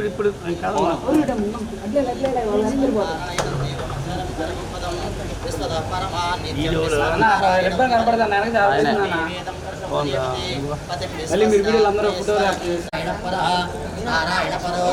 ఇప్పుడు మళ్ళీ మీరు వీడియోలు అందరూ నారాయణ పరో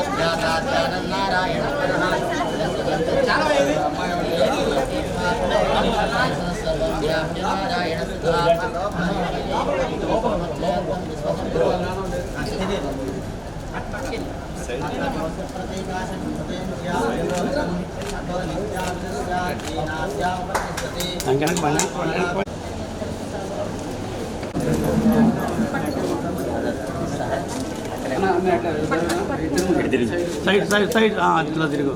సైడ్ సైడ్ సైడ్. అట్లా తిరుగు.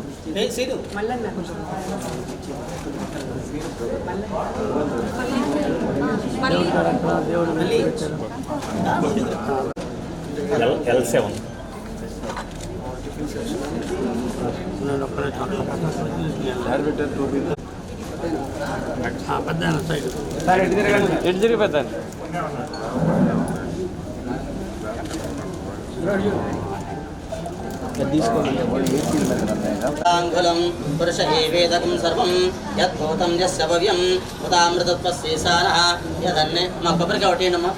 దేవుడు ఎల్ సెవెన్ నేను ఒక్కడే పెద్ద సైడ్ ఎటు తిరిగి పెద్దాను ంగులం పురుష ఏవేదకం సర్వం యద్భూతం యస్య భవ్యం ఉదామృతత్వశేషాన యదన్నే మా కొబ్బరికాయ ఒకటేనమ్మా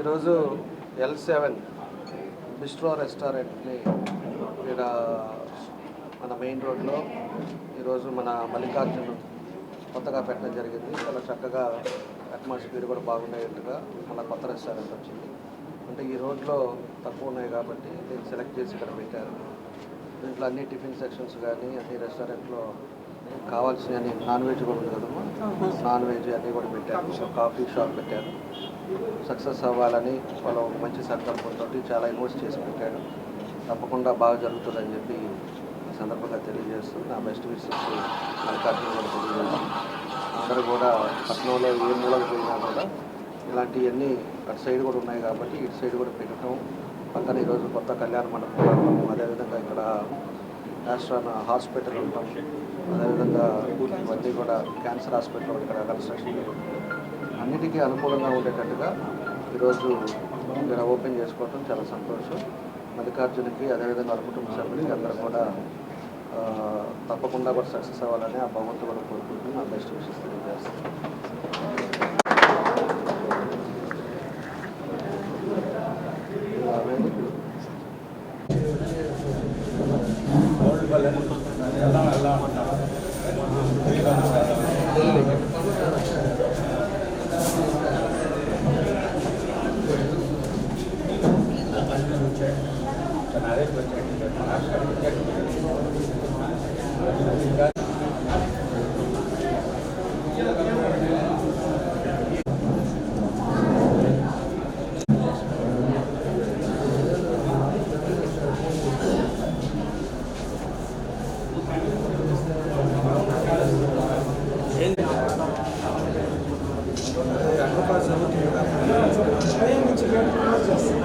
ఈరోజు ఎల్ సెవెన్ బిస్ట్రో రెస్టారెంట్ని ఇక్కడ మన మెయిన్ రోడ్లో ఈరోజు మన మల్లికార్జున్ కొత్తగా పెట్టడం జరిగింది. చాలా చక్కగా అట్మాస్ఫియర్ కూడా బాగుండేట్టుగా మన కొత్త రెస్టారెంట్ వచ్చింది. అంటే ఈ రోడ్లో తక్కువ ఉన్నాయి కాబట్టి దీన్ని సెలెక్ట్ చేసి ఇక్కడ పెట్టారు. దీంట్లో అన్ని టిఫిన్ సెక్షన్స్ కానీ అన్ని రెస్టారెంట్లో కావాల్సిన నాన్ వెజ్ కూడా ఉంది కదమ్మా. నాన్ వెజ్ అన్నీ కూడా పెట్టారు. కాఫీ షాప్ పెట్టారు. సక్సెస్ అవ్వాలని వాళ్ళు మంచి సంకల్పంతో చాలా ఇన్వెస్ట్ చేసి పెట్టాడు. తప్పకుండా బాగా జరుగుతుందని చెప్పి ఈ సందర్భంగా తెలియజేస్తూ నా బెస్ట్ విషెస్ మల్లికార్జున కూడా అందరూ కూడా పట్టణంలో ఏ మూలకు పోయినా కూడా ఇలాంటివన్నీ అటు సైడ్ కూడా ఉన్నాయి కాబట్టి ఇటు సైడ్ కూడా పెట్టడం. పక్కన ఈరోజు కొత్త కళ్యాణ మండపం రావడం అదేవిధంగా ఇక్కడ ఆస్ట్రాన్ హాస్పిటల్ ఉంటాం. అదేవిధంగా ఇవన్నీ కూడా క్యాన్సర్ హాస్పిటల్ ఇక్కడ కన్స్ట్రక్షన్ అన్నిటికీ అనుకూలంగా ఉండేటట్టుగా ఈరోజు ఇక్కడ ఓపెన్ చేసుకోవటం చాలా సంతోషం. మల్లికార్జునకి అదేవిధంగా వాళ్ళ కుటుంబ సభ్యులకి అందరూ కూడా తప్పకుండా కూడా సక్సెస్ అవ్వాలని ఆ భగవంతుడు కూడా కోరుకుంటూ నా బెస్ట్ విషెస్ తెలియజేస్తాను. बनारस बच्चे महाराष्ट्र बच्चे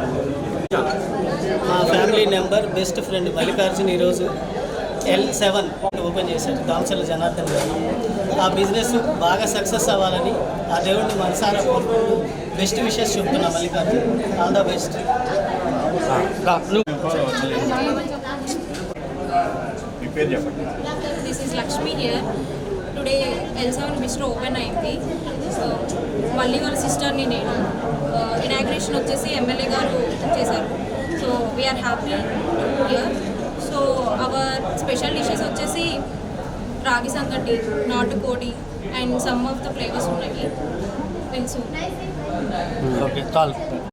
Thank you. మా family member best friend Mallikarjun ఈరోజు ఎల్ సెవెన్ ఓపెన్ చేశారు దాల్చల జనార్దన్ గారు. ఆ బిజినెస్ బాగా సక్సెస్ అవ్వాలని ఆ దేవుడిని మనసారా కోరుకుంటూ బెస్ట్ విషెస్ చెప్తున్నా Mallikarjun. All the best. This Lakshmi here today L seven bistro open అయింది. సో మళ్ళీ వాళ్ళ సిస్టర్ని నేను ఇనాగ్రేషన్ వచ్చేసి ఎమ్మెల్యే గారు చేశారు. So we're happy here so our special dishes వచ్చేసి ragi sangati natukodi and some of the flavours ఉన్నాయి. తెలుసు ఓకే చాలు